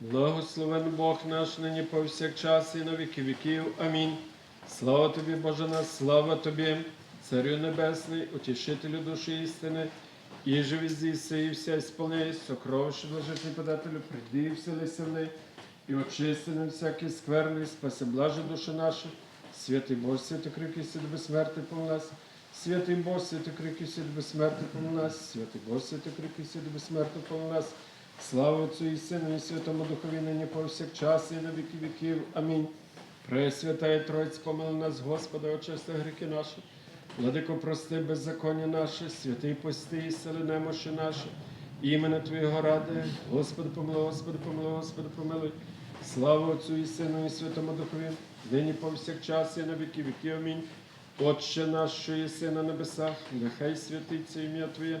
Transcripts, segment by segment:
Благословен Бог наш нині повсякчас і на віки віків. Амінь. Слава тобі, Боже наш, слава тобі, Царю Небесний, утішителю душі істини, і живі зіси, і вся сповняй, сокровище блажитний подателю, приди і вселися в і очисти нам всякий скверний, спаси блаже душі наші, святий Бог, святий крики, сід безсмертний по нас, святий Бог, святий крики, сід безсмертний по нас, святий Бог, святий крики, сід безсмертний по нас. Слава Отцю і Сину, і Святому Духові, нині повсякчас, і на віки віків. Амінь. Пресвятая Троїць, помили нас, Господа, очисти гріхи наші. Владико, прости беззаконня наше, святий пости і сили немощі наші. Імена Твоєго ради, Господи, помилуй, Господи, помилуй, Господи, помилуй. Слава Отцю і Сину, і Святому Духові, нині повсякчас, і на віки віків. Амінь. Отче наш, що єси на небесах, нехай святиться ім'я Твоє,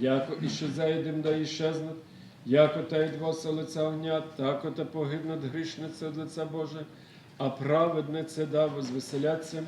яко і що заїдем, да іщезнуть, яко та й двоса лиця огня, тако та погибнуть грішниці від лиця Боже, а праведнице да возвеселяться.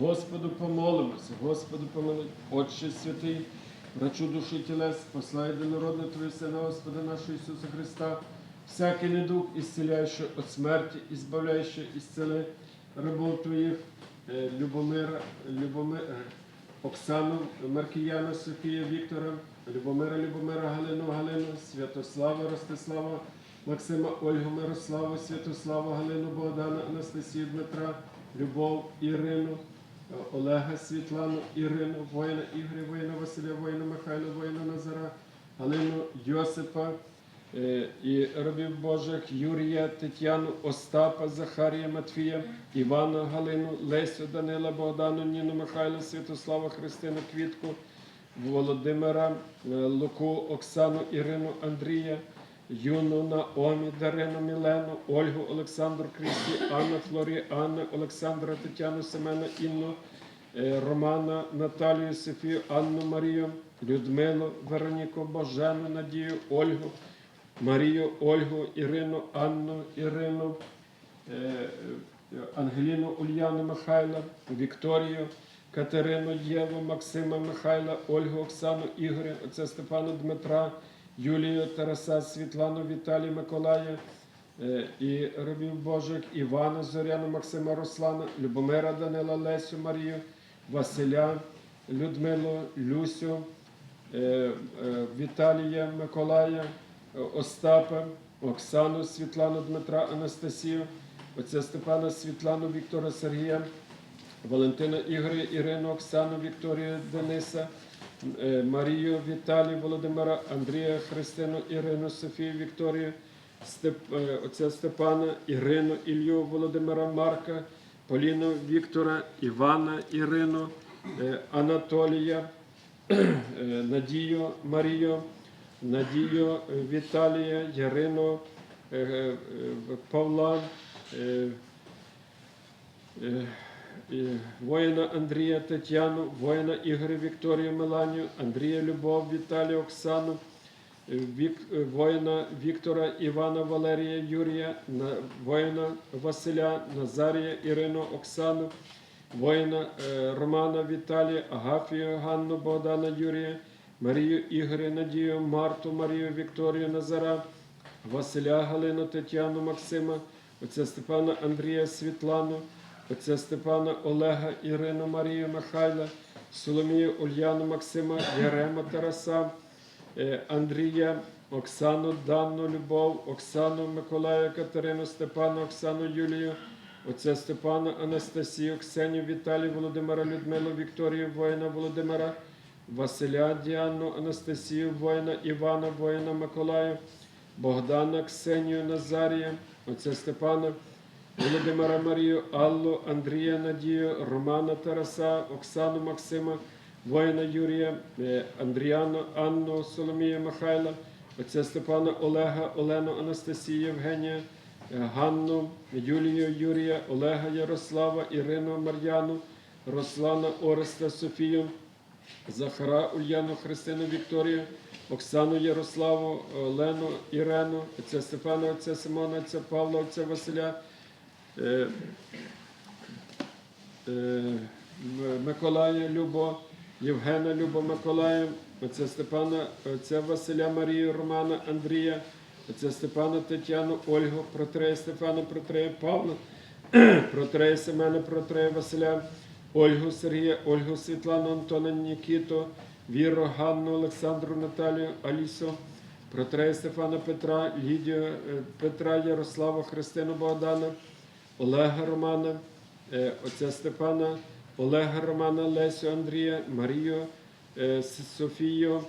Господу помолимося, Господу помилуй, Отче святий, врачу душі тілес, послай єдинородне Твоє Сина, Господа нашого Ісуса Христа, всякий недуг, ісцеляючи від смерті, і збавляючи, ісцели рабов Твоїх, е, Любомира, Любомира, Оксану, Маркіяна, Софія, Віктора, Любомира, Любомира, Галину, Галину, Святослава, Ростислава, Максима, Ольгу, Мирославу, Святославу, Галину, Богдана, Анастасію, Дмитра, Любов, Ірину, Олега, Світлану, Ірину, воїна Ігоря, воїна Василя, воїна Михайла, воїна Назара, Галину, Йосипа, е, і рабів Божих Юрія, Тетяну, Остапа, Захарія, Матфія, Івана, Галину, Лесю, Данила, Богдану, Ніну, Михайла, Святослава, Христину, Квітку, Володимира, е, Луку, Оксану, Ірину, Андрія, Юну, Наомі, Дарину, Мілену, Ольгу, Олександру, Крісті, Анну, Флорі, Анну, Олександра, Тетяну, Семена, Інну, е, Романа, Наталію, Софію, Анну, Марію, Людмилу, Вероніку, Божену, Надію, Ольгу, Марію, Ольгу, Ірину, Анну, Ірину, е, Ангеліну, Ульяну, Михайла, Вікторію, Катерину, Єву, Максима, Михайла, Ольгу, Оксану, Ігоря, отця Степана Дмитра, Юлію, Тараса, Світлану, Віталія, Миколая е, і рабів Божих, Івана, Зоряну, Максима, Руслана, Любомира, Данила, Лесю, Марію, Василя, Людмилу, Люсю, е, е, Віталія, Миколая, Остапа, Оксану, Світлану, Дмитра, Анастасію, отця Степана, Світлану, Віктора, Сергія, Валентина Ігоря, Ірину, Оксану, Вікторію, Дениса, е, Марію, Віталію, Володимира, Андрія, Христину, Ірину, Софію, Вікторію, Степ, е, отця Степана, Ірину, Ілью, Володимира, Марка, Поліну, Віктора, Івана, Ірину, е, Анатолія, Надію, Марію, Надію, Віталія, Ярину, Павла, воїна Андрія Тетяну, воїна Ігоря Вікторію Меланію, Андрія Любов, Віталія Оксану, е, Вік, е, воїна Віктора Івана Валерія Юрія, воїна Василя Назарія Ірину Оксану, воїна е, Романа Віталія, Агафію Ганну Богдана Юрія, Марію Ігоря Надію, Марту Марію Вікторію Назара, Василя Галину Тетяну Максима, отця Степана Андрія Світлану, отця Степана Олега Ірину Марію Михайла, Соломію Ульяну Максима, Ярема Тараса, е, Андрія, Оксану Данну Любов, Оксану Миколая Катерину, Степану, Оксану Юлію, отця Степана Анастасію, Ксенію Віталію, Володимира Людмилу, Вікторію, воїна Володимира, Василя Діану, Анастасію, воїна Івана, воїна Миколаю, Богдана, Ксенію, Назарія, отця Степана, Володимира Марію, Аллу, Андрія Надію, Романа Тараса, Оксану Максима, воїна Юрія, е, Андріану, Анну, Соломія Михайла, отця Степана Олега, Олену Анастасію, Євгенія, е, Ганну, Юлію, Юрія, Олега Ярослава, Ірину, Мар'яну, Руслана, Ореста, Софію, Захара, Ульяну, Христину, Вікторію, Оксану Ярославу, Олену, Ірену, отця Стефана, отця Симона, отця Павла, отця Василя, Миколая Любо, Євгена Любо Миколая, отця Степана, отця Василя Марію, Романа, Андрія, отця Степана Тетяну, Ольгу, Протрея Стефана, Протрея Павла, Протрея Семена, Протрея Василя, Ольгу Сергія, Ольгу Світлану, Антона Нікіту, Віру, Ганну, Олександру, Наталію, Алісу, Протрея Стефана Петра, Лідію е, Петра, Ярослава, Христину Богдана, Олега Романа, е, отця Степана, Олега Романа, Лесю Андрія, Марію, е, Софію,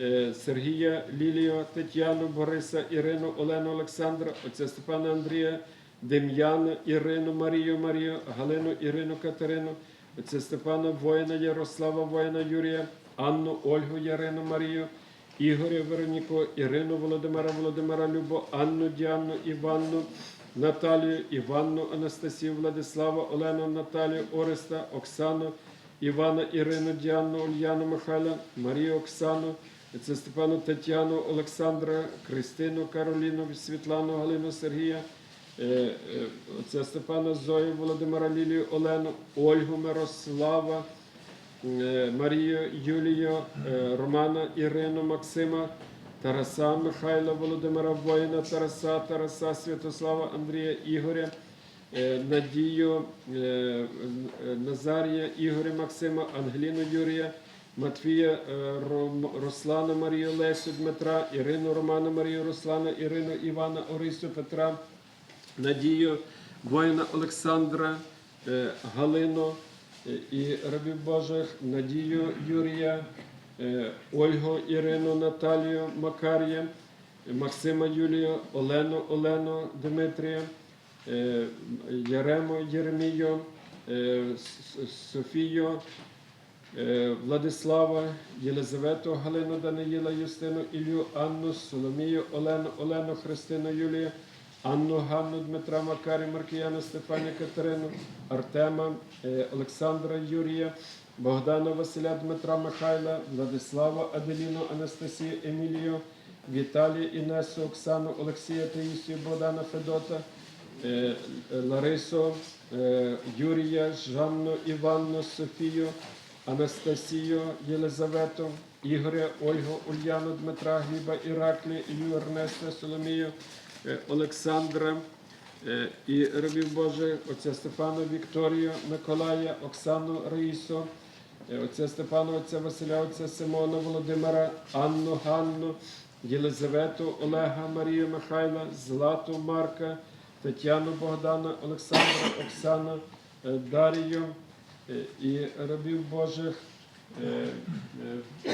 е, Сергія, Лілію, Тетяну, Бориса, Ірину, Олену, Олександра, отця Степана Андрія, Дем'яна, Ірину, Марію, Марію, Галину, Ірину, Катерину, отця Степана, воїна, Ярослава, воїна, Юрія, Анну, Ольгу, Ярину, Марію, Ігоря, Вероніку, Ірину, Володимира, Володимира, Любо, Анну, Діанну, Іванну, Наталію, Іванну, Анастасію, Владислава, Олену, Наталію, Ореста, Оксану, Івана, Ірину, Діанну, Ульяну, Михайла, Марію, Оксану, це Степану, Тетяну, Олександра, Кристину, Кароліну, Світлану, Галину, Сергія, е, е, Степана, Зою, Володимира, Лілію, Олену, Ольгу, Мирослава, е, Марію, Юлію, Романа, Ірину, Максима, Тараса, Михайла, Володимира Воїна, Тараса, Тараса, Святослава, Андрія, Ігоря, е, Надію, е, е, Назарія, Ігоря, Максима, Ангеліну, Юрія, Матвія, Руслана, Марію, Лесю, Дмитра, Ірину, Романа, Марію, Руслана, Ірину, Івана, Орисю, Петра, Надію, воїна Олександра, Галину і рабів Божих, Надію Юрія, Ольгу Ірину, Наталію, Макарія, Максима Юлію, Олену, Олену, Дмитрія, е, Ярему Єремію, е, Софію, е, Владислава, Єлизавету, Галину, Даниїла, Юстину, Ілью, Анну, Соломію, Олену, Олену, Христину, Юлію, Анну, Ганну, Дмитра, Макарі, Маркіяна, Стефані, Катерину, Артема, е, Олександра, Юрія, Богдана, Василя, Дмитра, Михайла, Владислава, Аделіну, Анастасію, Емілію, Віталія, Інесу, Оксану, Олексія, Таїсію, Богдана, Федота, е, Ларису, е, Юрія, Жанну, Іванну, Софію, Анастасію, Єлизавету, Ігоря, Ольгу, Ульяну, Дмитра, Гліба, Іраклі, Ілю, Ернеста, Соломію, е, Олександра і рабів Божих, отця Стефану, Вікторію, Миколая, Оксану, Раїсу, отця Степана, отця Василя, отця Симона, Володимира, Анну, Ганну, Єлизавету, Олега, Марію, Михайла, Злату, Марка, Тетяну, Богдана, Олександра, Оксана, е, Дарію е, і рабів Божих. е, е,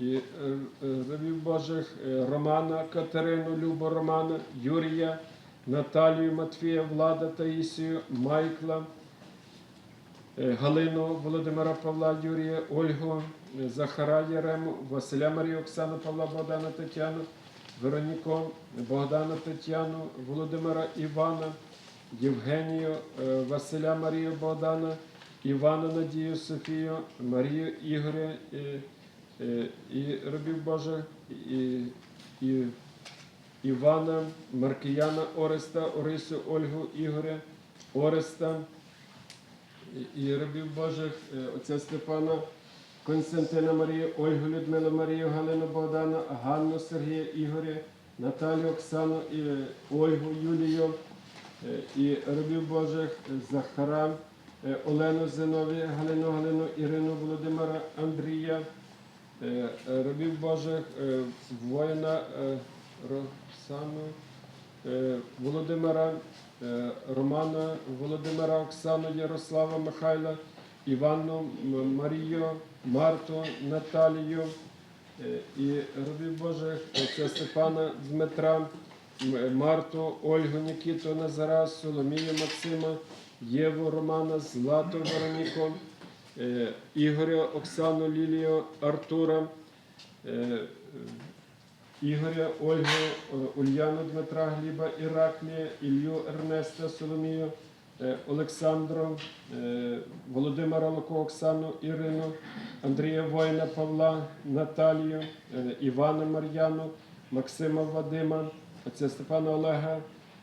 і е, е, рабів Божих е, Романа, Катерину, Любу Романа, Юрія, Наталію, Матвія, Влада, Таїсію, Майкла, е, Галину, Володимира Павла, Юрія, Ольгу, е, Захара Ярему, Василя Марію, Оксану, Павла, Богдана, Тетяну, Вероніку, Богдана Тетяну, Володимира Івана, Євгенію, е, Василя Марію Богдана, Івана Надію, Софію, Марію Ігоря. е, Е, і рабів Божих, і, і Івана, Маркіяна Ореста, Орисю, Ольгу, Ігоря, Ореста, і, рабів Божих, е, отця Степана, Константина Марію, Ольгу, Людмилу Марію, Галину Богдана, Ганну Сергія, Ігоря, Наталію, Оксану, і е, Ольгу, Юлію, е, і рабів Божих, Захара, Олену Зинові, Галину, Галину, Ірину, Володимира, Андрія, рабів Божих, воїна Роксану, Володимира, е, Романа, Володимира, Оксану, Ярослава, Михайла, Іванну, Марію, Марту, Наталію е, і рабів Божих, отця Степана, Дмитра, Марту, Ольгу, Нікіту, Назара, Соломію, Максима, Єву, Романа, Злату, Вероніку, е, Ігоря, Оксану, Лілію, Артура, е, е, Ігоря, Ольгу, е, Ульяну Дмитра, Гліба, Іраклія, Ілью Ернеста, Соломію, е, Олександру, е, Володимира Луко, Оксану, Ірину, Андрія Воїна Павла, Наталію, Івана Мар'яну, Максима Вадима, отця Степана Олега,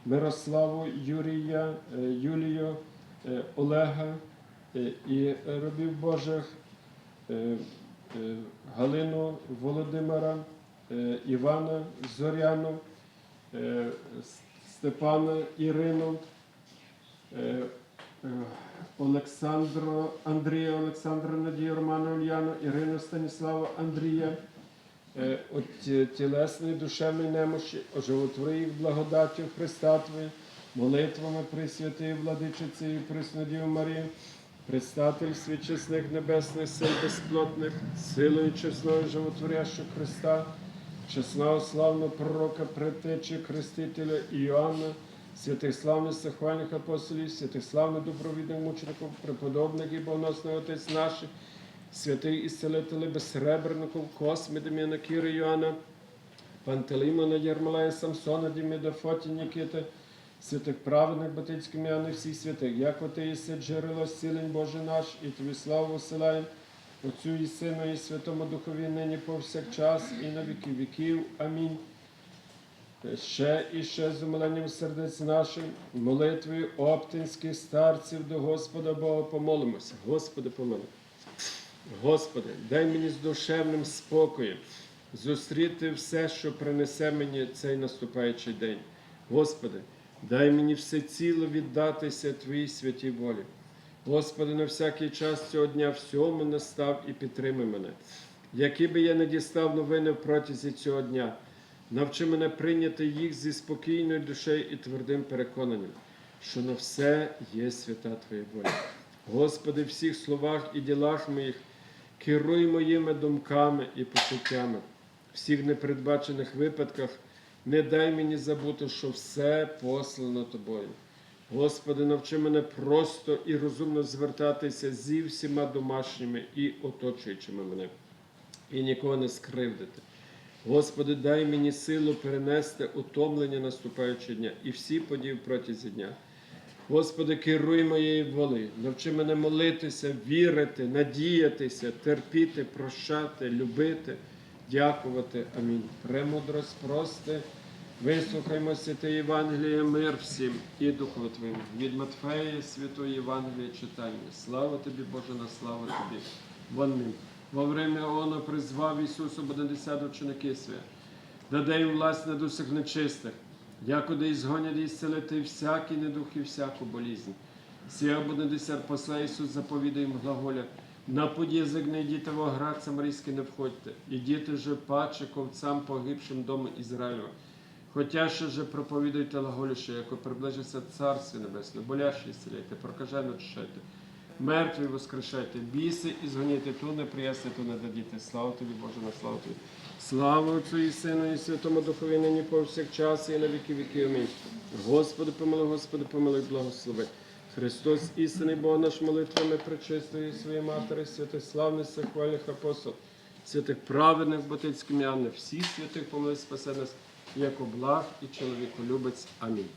Мирославу, Юрія, Юлію, Олега і робів Божих, Галину Володимира, Івана Зоряну, е, Степана Ірину, е, е, Олександру, Андрія Олександра Надію Романа Ульяну, Ірину Станіслава Андрія, е, от тілесної душевної немощі, оживотвори благодаттю Христа Твої, молитвами Пресвятої Владичиці і Преснодію Марії, предстатель свічесних небесних сил безплотних, силою чесною животворящого Христа, чесного славного пророка, предтечі, Хрестителя Іоанна, святих славних сахвальних апостолів, святих славних добровідних мучеників, преподобних і богоносних отець наших, святих ісцелителів безсребреників, Косми, Дем'яна, Кіри, Йоанна, Пантелеймона, Єрмолая, Самсона, Діміда, Фоті, Нікіти, святих праведних Батицьких м'яни всіх святих, як ти єси джерело зцілень Боже наш, і тобі славу посилаємо, Отцю і Сину, і Святому Духові, нині повсякчас, і на віки віків. Амінь. Ще і ще з умиленням сердець наших, молитвою оптинських старців до Господа Бога помолимося. Господи, помилуй. Господи, дай мені з душевним спокоєм зустріти все, що принесе мені цей наступаючий день. Господи, дай мені все ціло віддатися Твоїй святій волі. Господи, на всякий час цього дня всьому настав і підтримай мене. Які би я не дістав новини в протязі цього дня, навчи мене прийняти їх зі спокійною душею і твердим переконанням, що на все є свята Твоя воля. Господи, в всіх словах і ділах моїх керуй моїми думками і почуттями. Всіх непередбачених випадках не дай мені забути, що все послано Тобою. Господи, навчи мене просто і розумно звертатися зі всіма домашніми і оточуючими мене, і нікого не скривдити. Господи, дай мені силу перенести утомлення наступаючого дня і всі події протязі дня. Господи, керуй моєю волею, навчи мене молитися, вірити, надіятися, терпіти, прощати, любити, дякувати. Амінь. Премудрость прости. Вислухаймо святе Євангеліє, мир всім і Духу Твоєму. Від Матфея Святої Євангелія читання. Слава тобі, Боже, на славу тобі. Вони. Во время оно призвав Ісусу Бонадесят ученики свої. Даде їм власть над усіх нечистих, якуди і згонять і зцелити всякий недух і всяку болізнь. Сія буде десят посла Ісус заповідає їм глаголя. На путь не йдіть во град самарійський не входьте, ідіть же паче ковцам погибшим дому Ізраїлю. Хотя ще же проповідуйте глаголіше, яко приближиться Царстві Небесне, болящі ісцеляйте, прокажено очищайте, мертві воскрешайте, біси і згоніте, ту не приясне, ту не дадіте. Слава тобі, Боже, на славу тобі. Слава Отцю і Сину, і Святому Духові, нині повсякчас, і на віки віки. Амінь. Господи, помилуй, Господи, помилуй, благослови. Христос, істинний Бог наш молитвами причистої своєї Матері, святих славних хвальних апостол, святих праведних Батицьких м'яни, всіх святих помилуй спасе нас, як облаг і чоловіколюбець. Амінь.